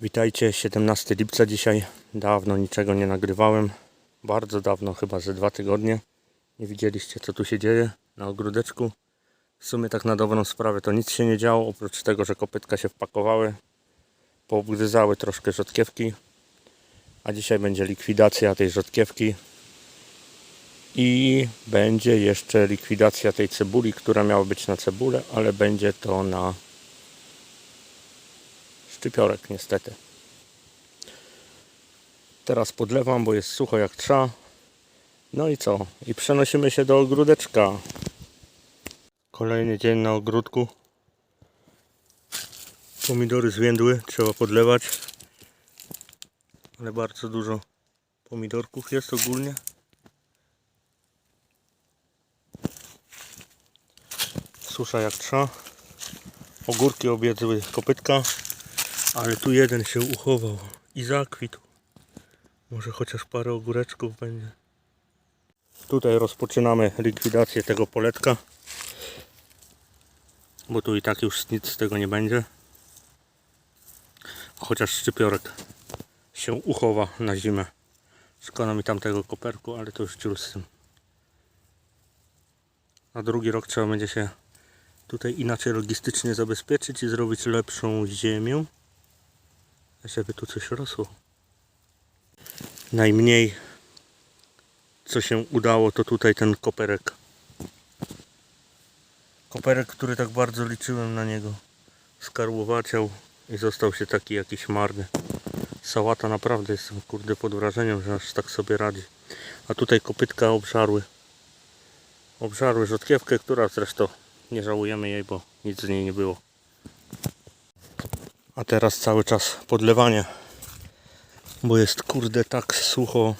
Witajcie, 17 lipca dzisiaj. Dawno niczego nie nagrywałem. Bardzo dawno, chyba ze dwa tygodnie. Nie widzieliście co tu się dzieje na ogródeczku. W sumie tak na dobrą sprawę to nic się nie działo, oprócz tego, że kopytka się wpakowały. Poobgryzały troszkę rzodkiewki. A dzisiaj będzie likwidacja tej rzodkiewki. I będzie jeszcze likwidacja tej cebuli, która miała być na cebulę, ale będzie to na szczypiorek niestety. Teraz podlewam, bo jest sucho jak trza. No i co? I przenosimy się do ogródeczka. Kolejny dzień na ogródku. Pomidory zwiędły, trzeba podlewać. Ale bardzo dużo pomidorków jest ogólnie. Susza jak trza. Ogórki obiedzły kopytka. Ale tu jeden się uchował i zakwitł. Może chociaż parę ogóreczków będzie. Tutaj rozpoczynamy likwidację tego poletka. Bo tu i tak już nic z tego nie będzie. Chociaż szczypiorek się uchowa na zimę. Szkoda mi tamtego koperku, ale to już ciul z tym. Na drugi rok trzeba będzie się tutaj inaczej logistycznie zabezpieczyć i zrobić lepszą ziemię żeby tu coś rosło. Najmniej co się udało to tutaj ten koperek. Koperek, który tak bardzo liczyłem na niego. Skarłowaciał i został się taki jakiś marny. Sałata naprawdę jestem kurde pod wrażeniem, że aż tak sobie radzi. A tutaj kopytka obżarły. Obżarły rzodkiewkę, która zresztą nie żałujemy jej, bo nic z niej nie było. A teraz cały czas podlewanie. Bo jest kurde tak sucho.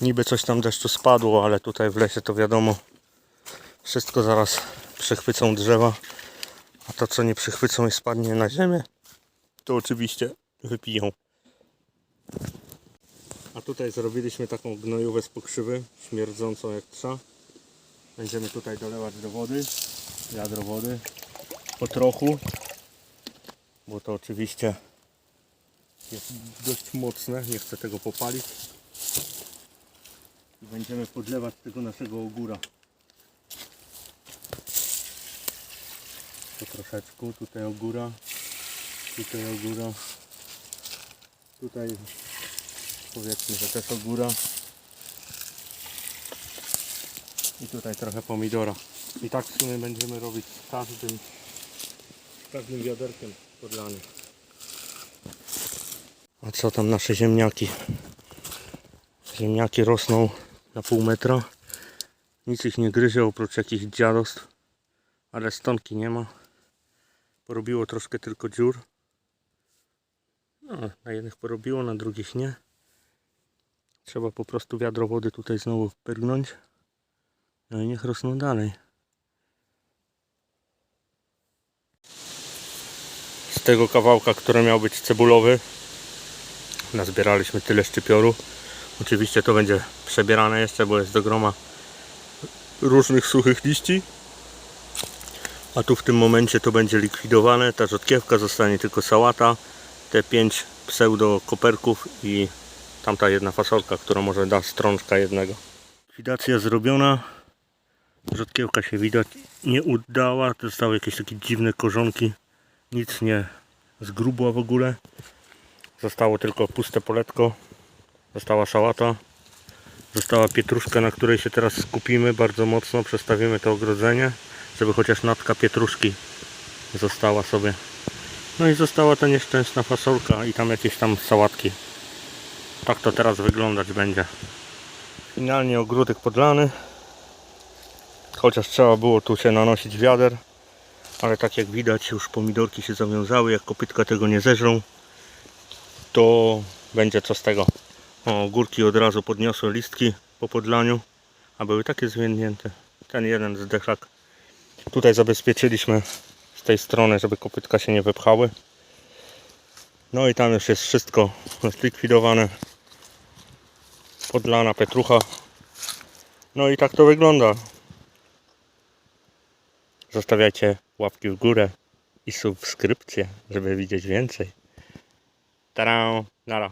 Niby coś tam deszczu spadło, ale tutaj w lesie to wiadomo. Wszystko zaraz przechwycą drzewa. A to co nie przechwycą i spadnie na ziemię, to oczywiście wypiją. A tutaj zrobiliśmy taką gnojówę z pokrzywy, śmierdzącą jak trza. Będziemy tutaj dolewać do wody, wiadro wody, po trochu, bo to oczywiście jest dość mocne, nie chcę tego popalić. I będziemy podlewać tego naszego ogóra. Po troszeczku, tutaj ogóra, tutaj ogóra, tutaj powiedzmy, że też ogóra. I tutaj trochę pomidora. I tak w sumie będziemy robić z każdym, z każdym wiaderkiem A co tam nasze ziemniaki? Ziemniaki rosną na pół metra. Nic ich nie gryzie oprócz jakichś dziadostw. Ale stonki nie ma. Porobiło troszkę tylko dziur. No, na jednych porobiło, na drugich nie. Trzeba po prostu wiadro wody tutaj znowu wpyrgnąć. No i niech rosną dalej. Z tego kawałka, który miał być cebulowy. Nazbieraliśmy tyle szczypioru. Oczywiście to będzie przebierane jeszcze, bo jest do groma różnych suchych liści. A tu w tym momencie to będzie likwidowane. Ta rzodkiewka zostanie tylko sałata. Te pięć pseudo koperków i tamta jedna fasolka, która może da strączka jednego. Likwidacja zrobiona. Rzodkiewka się widać nie udała. Zostały jakieś takie dziwne korzonki nic nie zgrubła w ogóle. Zostało tylko puste poletko. Została szałata. Została pietruszka, na której się teraz skupimy bardzo mocno. Przestawimy to ogrodzenie, żeby chociaż natka pietruszki została sobie. No i została ta nieszczęsna fasolka i tam jakieś tam sałatki. Tak to teraz wyglądać będzie. Finalnie ogródek podlany. Chociaż trzeba było tu się nanosić wiader ale tak jak widać już pomidorki się zawiązały, jak kopytka tego nie zeżrą to będzie co z tego. O, górki od razu podniosły listki po podlaniu a były takie zwiędnięte ten jeden zdechak tutaj zabezpieczyliśmy z tej strony, żeby kopytka się nie wypchały. No i tam już jest wszystko zlikwidowane. Podlana petrucha no i tak to wygląda. Zostawiajcie łapki w górę i subskrypcję, żeby widzieć więcej. Tarao, nara.